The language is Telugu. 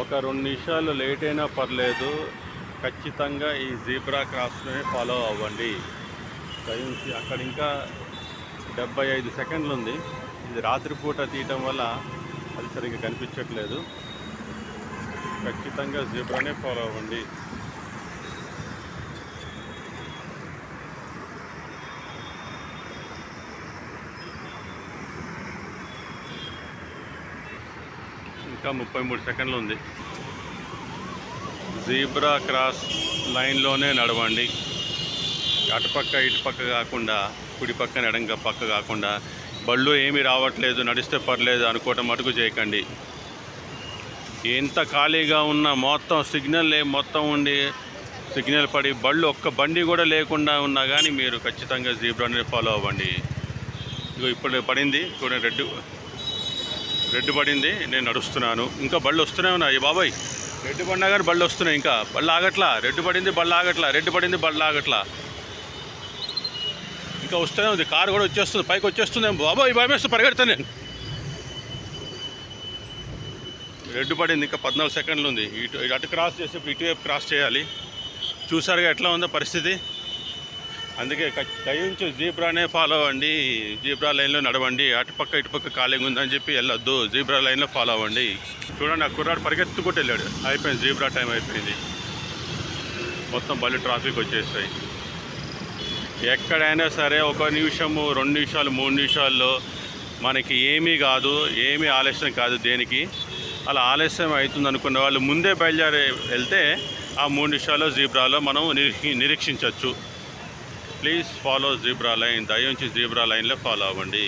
ఒక రెండు నిమిషాలు లేట్ అయినా పర్లేదు. ఖచ్చితంగా ఈ జీబ్రా క్రాస్లోనే ఫాలో అవ్వండి. దయించి అక్కడ ఇంకా డెబ్బై ఐదు సెకండ్లు ఉంది. ఇది రాత్రిపూట తీయటం వల్ల అది సరిగ్గా కనిపించట్లేదు. ఖచ్చితంగా జీబ్రానే ఫాలో అవ్వండి. ఇంకా ముప్పై మూడు సెకండ్లు ఉంది. జీబ్రా క్రాస్ లైన్లోనే నడవండి. అటుపక్క ఇటుపక్క కాకుండా కుడి పక్కన ఎడంగా పక్క కాకుండా బళ్ళు ఏమీ రావట్లేదు నడిస్తే పర్లేదు అనుకోవటం మటుకు చేయకండి. ఎంత ఖాళీగా ఉన్న మొత్తం సిగ్నల్ మొత్తం ఉండి సిగ్నల్ పడి బళ్ళు ఒక్క బండి కూడా లేకుండా ఉన్నా కానీ మీరు ఖచ్చితంగా జీబ్రాని ఫాలో అవ్వండి. ఇగో ఇప్పుడు పడింది చూడండి రెడ్ రెడ్ పడింది నేను నడుస్తున్నాను. ఇంకా బళ్ళు వస్తూనే ఉన్నాయి బాబాయ్. రెడ్ పడినా కానీ బళ్ళు వస్తున్నాయి ఇంకా. బళ్ళు ఆగట్లా. రెడ్ పడింది బళ్ళు ఆగట్లా. రెడ్ పడింది బళ్ళు ఆగట్లా. ఇంకా వస్తూనే ఉంది. కారు కూడా వచ్చేస్తుంది పైకి వచ్చేస్తుంది. బాబాయ్ భయం వేస్తూ పరిగెడతాను నేను. రెడ్ పడింది ఇంకా పద్నాలుగు సెకండ్లు ఉంది. ఇటు ఇటు అటు క్రాస్ చేసేప్పుడు ఇటువైపు క్రాస్ చేయాలి. చూసారుగా ఎట్లా ఉందో పరిస్థితి? అందుకే ఖ- దయించి జీబ్రానే ఫాలో అవ్వండి. జీబ్రా లైన్లో నడవండి. అటుపక్క ఇటుపక్క ఖాళీగా ఉందని చెప్పి వెళ్ళొద్దు. జీబ్రా లైన్లో ఫాలో అవ్వండి. చూడండి ఆ కుర్రాడు పరిగెత్తుకుంటూ వెళ్ళాడు అయిపోయింది జీబ్రా టైం అయిపోయింది. మొత్తం బలి ట్రాఫిక్ వచ్చేస్తాయి ఎక్కడైనా సరే ఒక నిమిషము రెండు నిమిషాలు మూడు నిమిషాల్లో మనకి ఏమీ కాదు ఏమీ ఆలస్యం కాదు దేనికి. అలా ఆలస్యం అవుతుంది అనుకున్న వాళ్ళు ముందే బయలుదేరి వెళ్తే ఆ మూడు నిమిషాలు జీబ్రాలో మనం నిరీక్షించవచ్చు ప్లీజ్ ఫాలో జీబ్రా లైన్ దయించి జీబ్రా లైన్లో ఫాలో అవ్వండి.